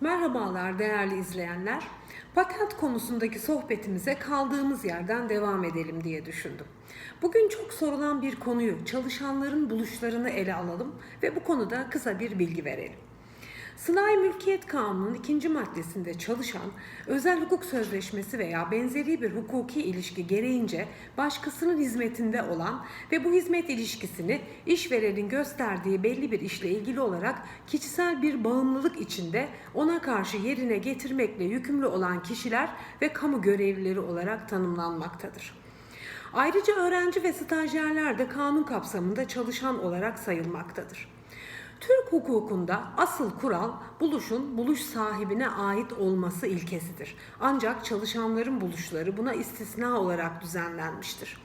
Merhabalar değerli izleyenler. Patent konusundaki sohbetimize kaldığımız yerden devam edelim diye düşündüm. Bugün çok sorulan bir konuyu, çalışanların buluşlarını ele alalım ve bu konuda kısa bir bilgi verelim. Sınai Mülkiyet Kanunu'nun ikinci maddesinde çalışan, özel hukuk sözleşmesi veya benzeri bir hukuki ilişki gereğince başkasının hizmetinde olan ve bu hizmet ilişkisini işverenin gösterdiği belli bir işle ilgili olarak kişisel bir bağımlılık içinde ona karşı yerine getirmekle yükümlü olan kişiler ve kamu görevlileri olarak tanımlanmaktadır. Ayrıca öğrenci ve stajyerler de kanun kapsamında çalışan olarak sayılmaktadır. Türk hukukunda asıl kural buluşun buluş sahibine ait olması ilkesidir. Ancak çalışanların buluşları buna istisna olarak düzenlenmiştir.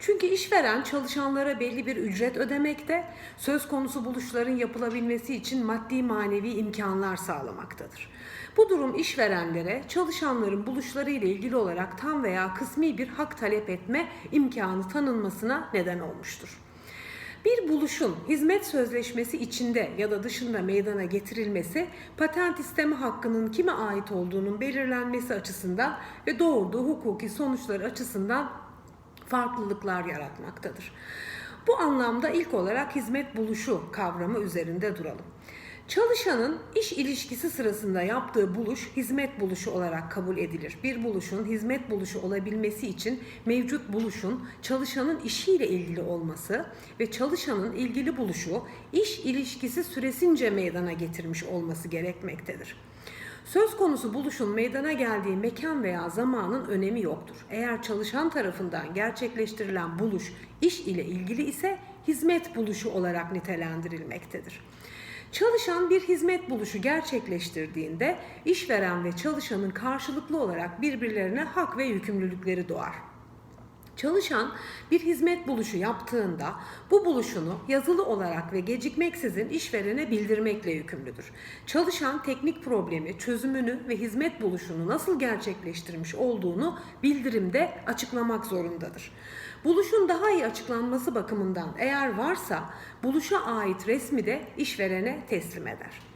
Çünkü işveren çalışanlara belli bir ücret ödemekte, söz konusu buluşların yapılabilmesi için maddi manevi imkanlar sağlamaktadır. Bu durum işverenlere çalışanların buluşları ile ilgili olarak tam veya kısmi bir hak talep etme imkanı tanınmasına neden olmuştur. Bir buluşun hizmet sözleşmesi içinde ya da dışında meydana getirilmesi patent isteme hakkının kime ait olduğunun belirlenmesi açısından ve doğurduğu hukuki sonuçlar açısından farklılıklar yaratmaktadır. Bu anlamda ilk olarak hizmet buluşu kavramı üzerinde duralım. Çalışanın iş ilişkisi sırasında yaptığı buluş hizmet buluşu olarak kabul edilir. Bir buluşun hizmet buluşu olabilmesi için mevcut buluşun çalışanın işiyle ilgili olması ve çalışanın ilgili buluşu iş ilişkisi süresince meydana getirmiş olması gerekmektedir. Söz konusu buluşun meydana geldiği mekan veya zamanın önemi yoktur. Eğer çalışan tarafından gerçekleştirilen buluş iş ile ilgili ise hizmet buluşu olarak nitelendirilmektedir. Çalışan bir hizmet buluşu gerçekleştirdiğinde işveren ve çalışanın karşılıklı olarak birbirlerine hak ve yükümlülükleri doğar. Çalışan bir hizmet buluşu yaptığında bu buluşunu yazılı olarak ve gecikmeksizin işverene bildirmekle yükümlüdür. Çalışan teknik problemi, çözümünü ve hizmet buluşunu nasıl gerçekleştirmiş olduğunu bildirimde açıklamak zorundadır. Buluşun daha iyi açıklanması bakımından eğer varsa buluşa ait resmi de işverene teslim eder.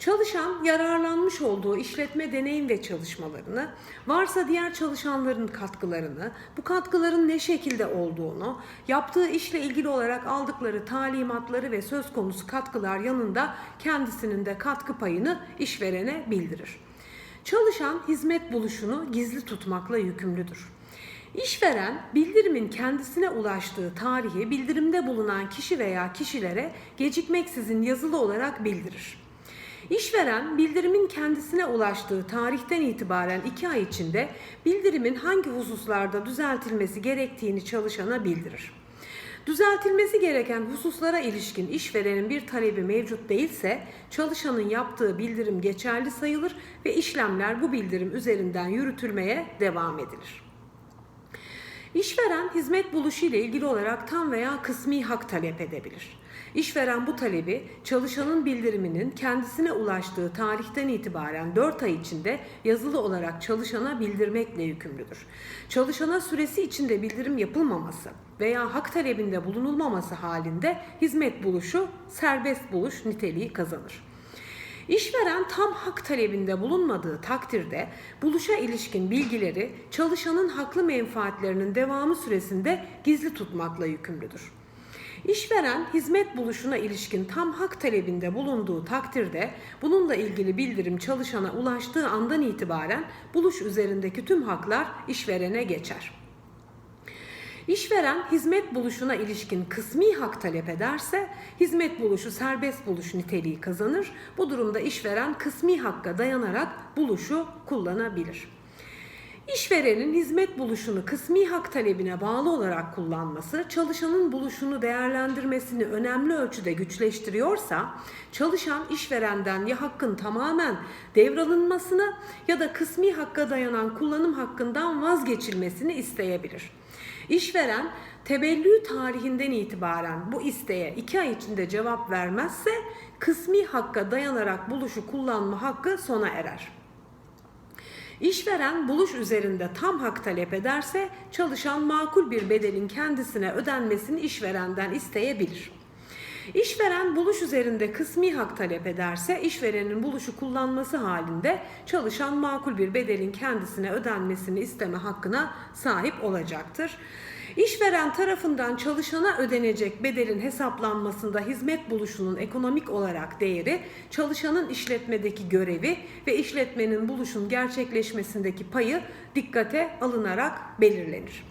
Çalışan yararlanmış olduğu işletme deneyim ve çalışmalarını, varsa diğer çalışanların katkılarını, bu katkıların ne şekilde olduğunu, yaptığı işle ilgili olarak aldıkları talimatları ve söz konusu katkılar yanında kendisinin de katkı payını işverene bildirir. Çalışan hizmet buluşunu gizli tutmakla yükümlüdür. İşveren bildirimin kendisine ulaştığı tarihi bildirimde bulunan kişi veya kişilere gecikmeksizin yazılı olarak bildirir. İşveren bildirimin kendisine ulaştığı tarihten itibaren iki ay içinde bildirimin hangi hususlarda düzeltilmesi gerektiğini çalışana bildirir. Düzeltilmesi gereken hususlara ilişkin işverenin bir talebi mevcut değilse çalışanın yaptığı bildirim geçerli sayılır ve işlemler bu bildirim üzerinden yürütülmeye devam edilir. İşveren hizmet buluşu ile ilgili olarak tam veya kısmi hak talep edebilir. İşveren bu talebi çalışanın bildiriminin kendisine ulaştığı tarihten itibaren 4 ay içinde yazılı olarak çalışana bildirmekle yükümlüdür. Çalışana süresi içinde bildirim yapılmaması veya hak talebinde bulunulmaması halinde hizmet buluşu serbest buluş niteliği kazanır. İşveren tam hak talebinde bulunmadığı takdirde buluşa ilişkin bilgileri çalışanın haklı menfaatlerinin devamı süresinde gizli tutmakla yükümlüdür. İşveren hizmet buluşuna ilişkin tam hak talebinde bulunduğu takdirde bununla ilgili bildirim çalışana ulaştığı andan itibaren buluş üzerindeki tüm haklar işverene geçer. İşveren hizmet buluşuna ilişkin kısmi hak talep ederse hizmet buluşu serbest buluş niteliği kazanır. Bu durumda işveren kısmi hakka dayanarak buluşu kullanabilir. İşverenin hizmet buluşunu kısmi hak talebine bağlı olarak kullanması çalışanın buluşunu değerlendirmesini önemli ölçüde güçleştiriyorsa çalışan işverenden ya hakkın tamamen devralınmasını ya da kısmi hakka dayanan kullanım hakkından vazgeçilmesini isteyebilir. İşveren tebellü tarihinden itibaren bu isteğe iki ay içinde cevap vermezse kısmi hakka dayanarak buluşu kullanma hakkı sona erer. İşveren buluş üzerinde tam hak talep ederse çalışan makul bir bedelin kendisine ödenmesini işverenden isteyebilir. İşveren buluş üzerinde kısmi hak talep ederse işverenin buluşu kullanması halinde çalışan makul bir bedelin kendisine ödenmesini isteme hakkına sahip olacaktır. İşveren tarafından çalışana ödenecek bedelin hesaplanmasında hizmet buluşunun ekonomik olarak değeri, çalışanın işletmedeki görevi ve işletmenin buluşun gerçekleşmesindeki payı dikkate alınarak belirlenir.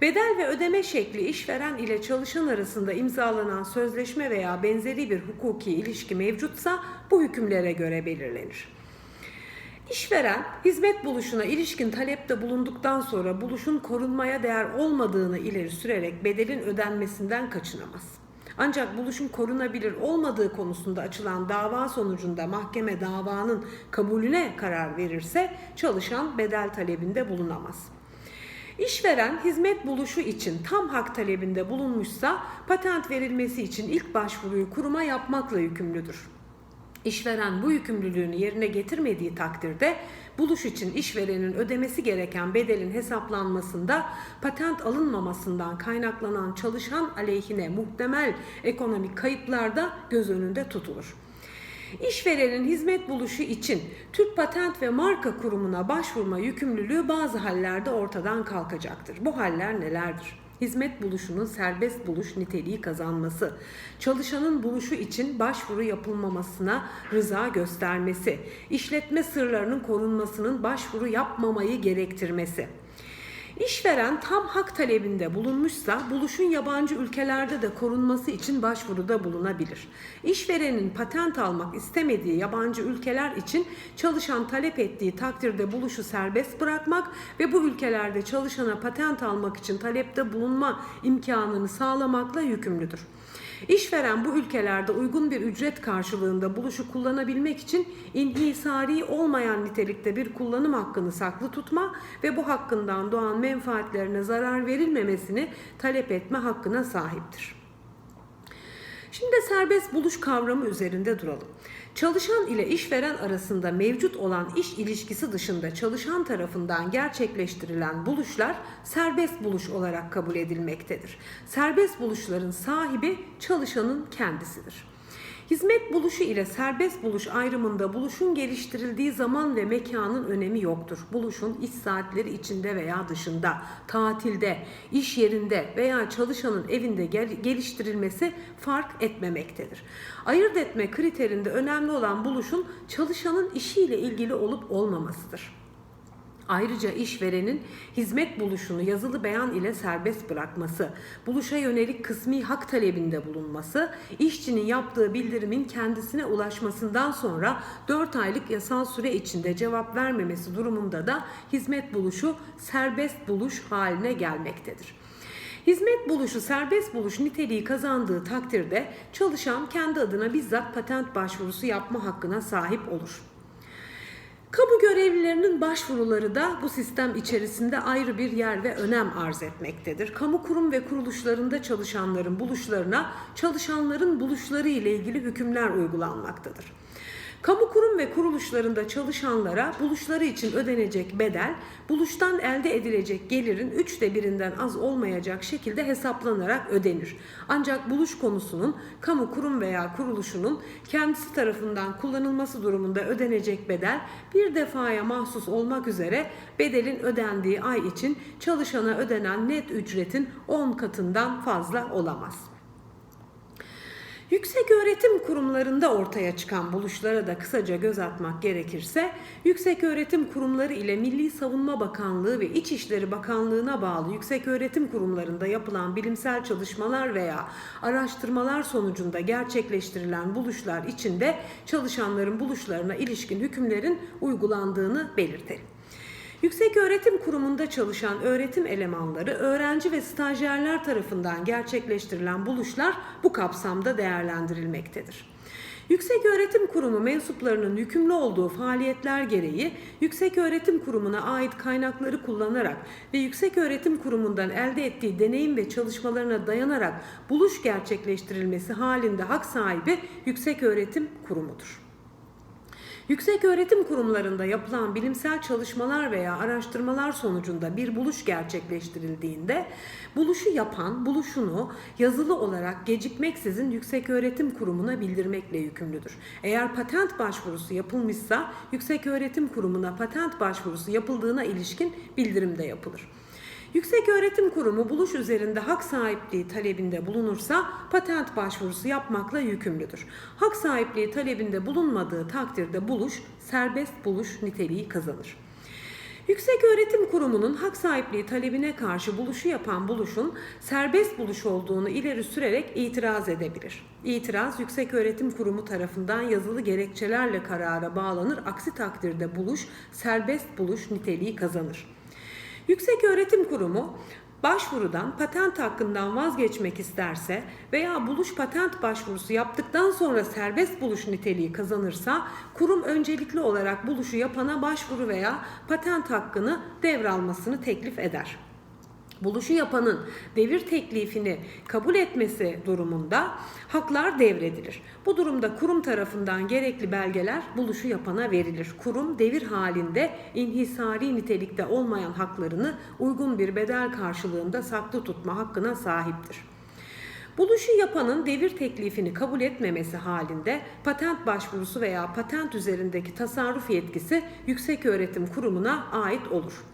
Bedel ve ödeme şekli işveren ile çalışan arasında imzalanan sözleşme veya benzeri bir hukuki ilişki mevcutsa bu hükümlere göre belirlenir. İşveren hizmet buluşuna ilişkin talepte bulunduktan sonra buluşun korunmaya değer olmadığını ileri sürerek bedelin ödenmesinden kaçınamaz. Ancak buluşun korunabilir olmadığı konusunda açılan dava sonucunda mahkeme davanın kabulüne karar verirse çalışan bedel talebinde bulunamaz. İşveren hizmet buluşu için tam hak talebinde bulunmuşsa patent verilmesi için ilk başvuruyu kuruma yapmakla yükümlüdür. İşveren bu yükümlülüğünü yerine getirmediği takdirde buluş için işverenin ödemesi gereken bedelin hesaplanmasında patent alınmamasından kaynaklanan çalışan aleyhine muhtemel ekonomik kayıplar da göz önünde tutulur. İşverenin hizmet buluşu için Türk Patent ve Marka Kurumu'na başvurma yükümlülüğü bazı hallerde ortadan kalkacaktır. Bu haller nelerdir? Hizmet buluşunun serbest buluş niteliği kazanması, çalışanın buluşu için başvuru yapılmamasına rıza göstermesi, işletme sırlarının korunmasının başvuru yapmamayı gerektirmesi. İşveren tam hak talebinde bulunmuşsa buluşun yabancı ülkelerde de korunması için başvuruda bulunabilir. İşverenin patent almak istemediği yabancı ülkeler için çalışan talep ettiği takdirde buluşu serbest bırakmak ve bu ülkelerde çalışana patent almak için talepte bulunma imkanını sağlamakla yükümlüdür. İşveren bu ülkelerde uygun bir ücret karşılığında buluşu kullanabilmek için inhisari olmayan nitelikte bir kullanım hakkını saklı tutma ve bu hakkından doğan menfaatlerine zarar verilmemesini talep etme hakkına sahiptir. Şimdi serbest buluş kavramı üzerinde duralım. Çalışan ile işveren arasında mevcut olan iş ilişkisi dışında çalışan tarafından gerçekleştirilen buluşlar serbest buluş olarak kabul edilmektedir. Serbest buluşların sahibi çalışanın kendisidir. Hizmet buluşu ile serbest buluş ayrımında buluşun geliştirildiği zaman ve mekanın önemi yoktur. Buluşun iş saatleri içinde veya dışında, tatilde, iş yerinde veya çalışanın evinde gel- geliştirilmesi fark etmemektedir. Ayırt etme kriterinde önemli olan buluşun çalışanın işiyle ilgili olup olmamasıdır. Ayrıca işverenin hizmet buluşunu yazılı beyan ile serbest bırakması, buluşa yönelik kısmi hak talebinde bulunması, işçinin yaptığı bildirimin kendisine ulaşmasından sonra 4 aylık yasal süre içinde cevap vermemesi durumunda da hizmet buluşu serbest buluş haline gelmektedir. Hizmet buluşu serbest buluş niteliği kazandığı takdirde çalışan kendi adına bizzat patent başvurusu yapma hakkına sahip olur. Kamu görevlilerinin başvuruları da bu sistem içerisinde ayrı bir yer ve önem arz etmektedir. Kamu kurum ve kuruluşlarında çalışanların buluşlarına çalışanların buluşları ile ilgili hükümler uygulanmaktadır. Kamu kurum ve kuruluşlarında çalışanlara buluşları için ödenecek bedel, buluştan elde edilecek gelirin üçte birinden az olmayacak şekilde hesaplanarak ödenir. Ancak buluş konusunun kamu kurum veya kuruluşunun kendisi tarafından kullanılması durumunda ödenecek bedel bir defaya mahsus olmak üzere bedelin ödendiği ay için çalışana ödenen net ücretin 10 katından fazla olamaz. Yüksek öğretim kurumlarında ortaya çıkan buluşlara da kısaca göz atmak gerekirse, yüksek öğretim kurumları ile Milli Savunma Bakanlığı ve İçişleri Bakanlığı'na bağlı yüksek öğretim kurumlarında yapılan bilimsel çalışmalar veya araştırmalar sonucunda gerçekleştirilen buluşlar içinde çalışanların buluşlarına ilişkin hükümlerin uygulandığını belirtelim. Yüksek Öğretim Kurumu'nda çalışan öğretim elemanları, öğrenci ve stajyerler tarafından gerçekleştirilen buluşlar bu kapsamda değerlendirilmektedir. Yüksek Öğretim Kurumu mensuplarının yükümlü olduğu faaliyetler gereği Yüksek Öğretim Kurumu'na ait kaynakları kullanarak ve Yüksek Öğretim Kurumu'ndan elde ettiği deneyim ve çalışmalarına dayanarak buluş gerçekleştirilmesi halinde hak sahibi Yüksek Öğretim Kurumu'dur. Yüksek öğretim kurumlarında yapılan bilimsel çalışmalar veya araştırmalar sonucunda bir buluş gerçekleştirildiğinde buluşu yapan buluşunu yazılı olarak gecikmeksizin yüksek öğretim kurumuna bildirmekle yükümlüdür. Eğer patent başvurusu yapılmışsa yüksek öğretim kurumuna patent başvurusu yapıldığına ilişkin bildirim de yapılır. Yüksek Öğretim Kurumu buluş üzerinde hak sahipliği talebinde bulunursa patent başvurusu yapmakla yükümlüdür. Hak sahipliği talebinde bulunmadığı takdirde buluş serbest buluş niteliği kazanır. Yüksek Öğretim Kurumu'nun hak sahipliği talebine karşı buluşu yapan buluşun serbest buluş olduğunu ileri sürerek itiraz edebilir. İtiraz Yüksek Öğretim Kurumu tarafından yazılı gerekçelerle karara bağlanır. Aksi takdirde buluş serbest buluş niteliği kazanır. Yüksek Öğretim Kurumu başvurudan patent hakkından vazgeçmek isterse veya buluş patent başvurusu yaptıktan sonra serbest buluş niteliği kazanırsa kurum öncelikli olarak buluşu yapana başvuru veya patent hakkını devralmasını teklif eder. Buluşu yapanın devir teklifini kabul etmesi durumunda haklar devredilir. Bu durumda kurum tarafından gerekli belgeler buluşu yapana verilir. Kurum devir halinde inhisari nitelikte olmayan haklarını uygun bir bedel karşılığında saklı tutma hakkına sahiptir. Buluşu yapanın devir teklifini kabul etmemesi halinde patent başvurusu veya patent üzerindeki tasarruf yetkisi Yüksek Öğretim Kurumu'na ait olur.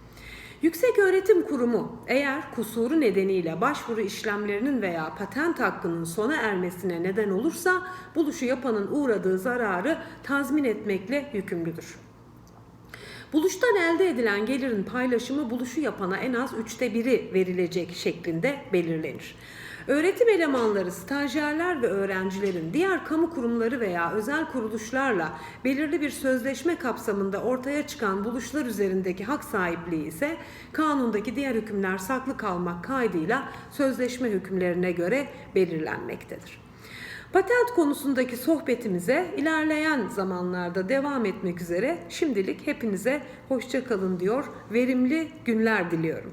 Yüksek Öğretim Kurumu eğer kusuru nedeniyle başvuru işlemlerinin veya patent hakkının sona ermesine neden olursa buluşu yapanın uğradığı zararı tazmin etmekle yükümlüdür. Buluştan elde edilen gelirin paylaşımı buluşu yapana en az üçte biri verilecek şeklinde belirlenir. Öğretim elemanları, stajyerler ve öğrencilerin diğer kamu kurumları veya özel kuruluşlarla belirli bir sözleşme kapsamında ortaya çıkan buluşlar üzerindeki hak sahipliği ise kanundaki diğer hükümler saklı kalmak kaydıyla sözleşme hükümlerine göre belirlenmektedir. Patent konusundaki sohbetimize ilerleyen zamanlarda devam etmek üzere şimdilik hepinize hoşça kalın diyor. Verimli günler diliyorum.